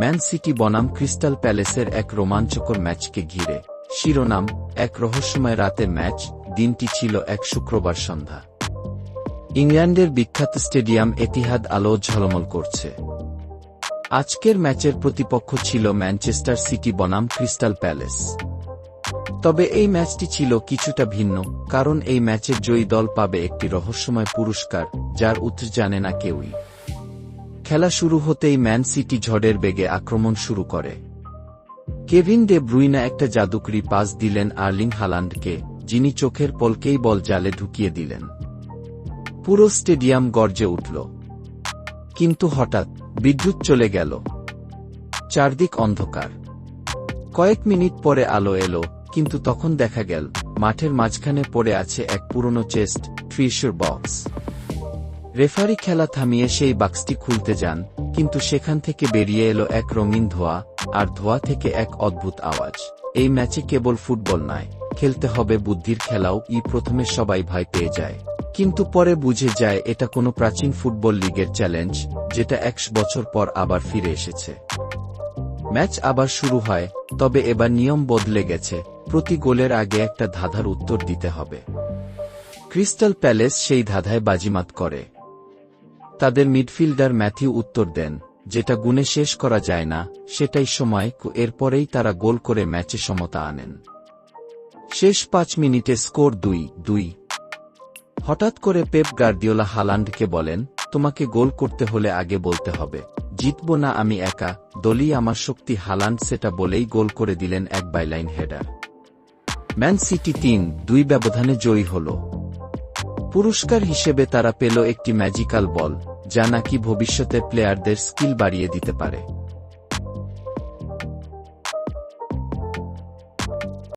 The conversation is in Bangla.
ম্যান সিটি বনাম ক্রিস্টাল প্যালেসের এক রোমাঞ্চকর ম্যাচকে ঘিরে। শিরোনাম, এক রহস্যময় রাতের ম্যাচ, দিনটি ছিল এক শুক্রবার সন্ধ্যা। ইংল্যান্ডের বিখ্যাত স্টেডিয়াম এতিহাদ আলো ঝলমল করছে। আজকের ম্যাচের প্রতিপক্ষ ছিল ম্যানচেস্টার সিটি বনাম ক্রিস্টাল প্যালেস। তবে এই ম্যাচটি ছিল কিছুটা ভিন্ন, কারণ এই ম্যাচের জয়ী দল পাবে একটি রহস্যময় পুরস্কার, যার উত্তর জানে না কেউই। খেলা শুরু হতেই ম্যান সিটি ঝড়ের বেগে আক্রমণ শুরু করে। কেভিন ডে ব্রুইনা একটা জাদুকরি পাস দিলেন আর্লিং হালান্ডকে, যিনি চোখের পলকেই বল জালে ঢুকিয়ে দিলেন। পুরো স্টেডিয়াম গর্জে উঠল। কিন্তু হঠাৎ বিদ্যুৎ চলে গেল। চারদিক অন্ধকার। কয়েক মিনিট পরে আলো এলো, কিন্তু তখন দেখা গেল, মাঠের মাঝখানে পড়ে আছে এক পুরনো চেস্ট ট্রিশোর বক্স। রেফারি খেলা থামিয়ে সেই বাক্সটি খুলতে যান, কিন্তু সেখান থেকে বেরিয়ে এলো এক রঙিন ধোয়া, আর ধোয়া থেকে এক অদ্ভুত আওয়াজ। এই ম্যাচে কেবল ফুটবল নয়, খেলতে হবে বুদ্ধির খেলাও, ই প্রথমে সবাই ভয় পেয়ে যায়। কিন্তু পরে বুঝে যায় এটা কোনো প্রাচীন ফুটবল লিগের চ্যালেঞ্জ, যেটা একশ বছর পর আবার ফিরে এসেছে। ম্যাচ আবার শুরু হয়, তবে এবার নিয়ম বদলে গেছে, প্রতি গোলের আগে একটা ধাঁধার উত্তর দিতে হবে। ক্রিস্টাল প্যালেস সেই ধাঁধায় বাজিমাত করে। তাদের মিডফিল্ডার ম্যাথিউ উত্তর দেন, যেটা গুণে শেষ করা যায় না, সেটাই সময় এরপরেই তারা গোল করে ম্যাচে সমতা আনেন। শেষ পাঁচ মিনিটে স্কোর দুই দুই। হঠাৎ করে পেপ গার্দিওলা হালান্ডকে বলেন, তোমাকে গোল করতে হলে আগে বলতে হবে, জিতব না আমি একা, দলই আমার শক্তি, হালান্ড সেটা বলেই গোল করে দিলেন এক বাইলাইন হেডার। ম্যান সিটি তিন, দুই ব্যবধানে জয়ী হল। পুরস্কার হিসেবে তারা পেল একটি ম্যাজিক্যাল বল, যা নাকি ভবিষ্যতের প্লেয়ারদের স্কিল বাড়িয়ে দিতে পারে।